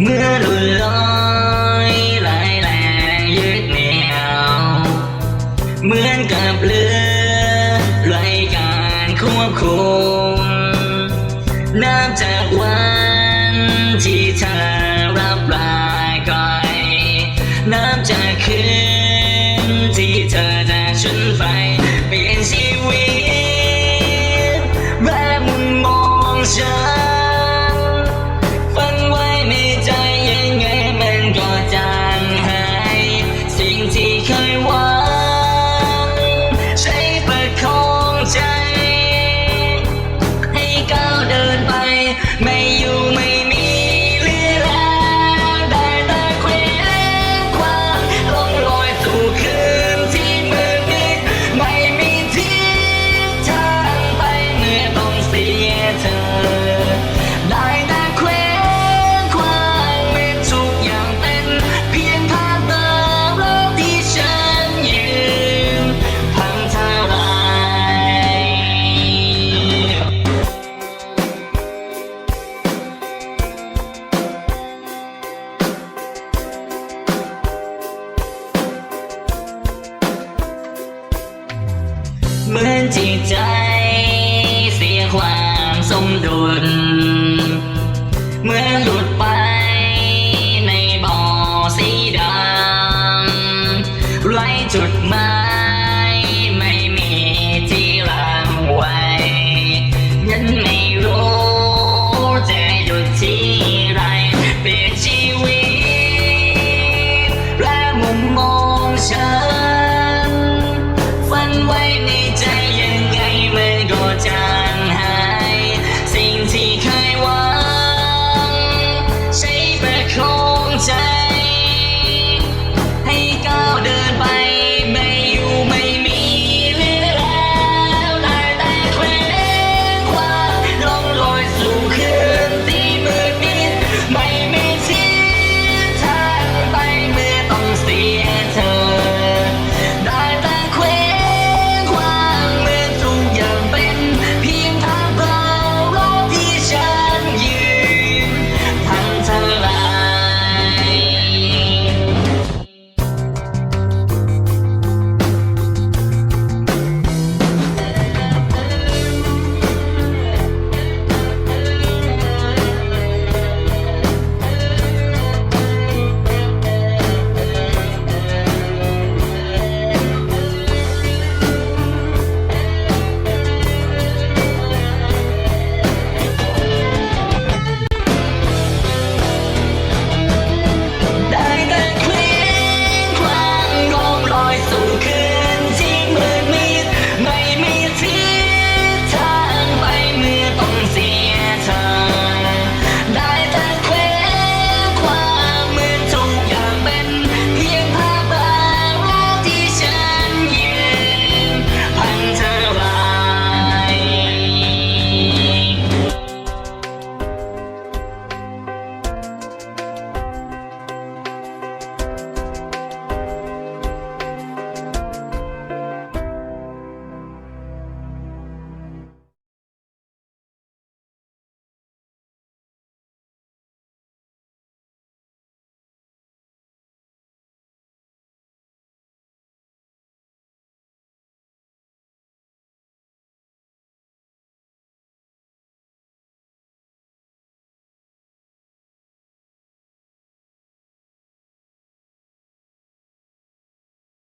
เมื่อหลุดลอยไหลแรงยึดเหนี่ยวเหมือนกับเรือไร้การควบคุมน้ำจากวันที่เธอรับรายไกลน้ำจากคืนที่เธอจากฉันไปเปลี่ยนชีวิตแบบมุมมองฉัน เหมือนจิตใจเสียความสมดุล เหมือนหลุดไปในบ่อสีดำไรจุดมา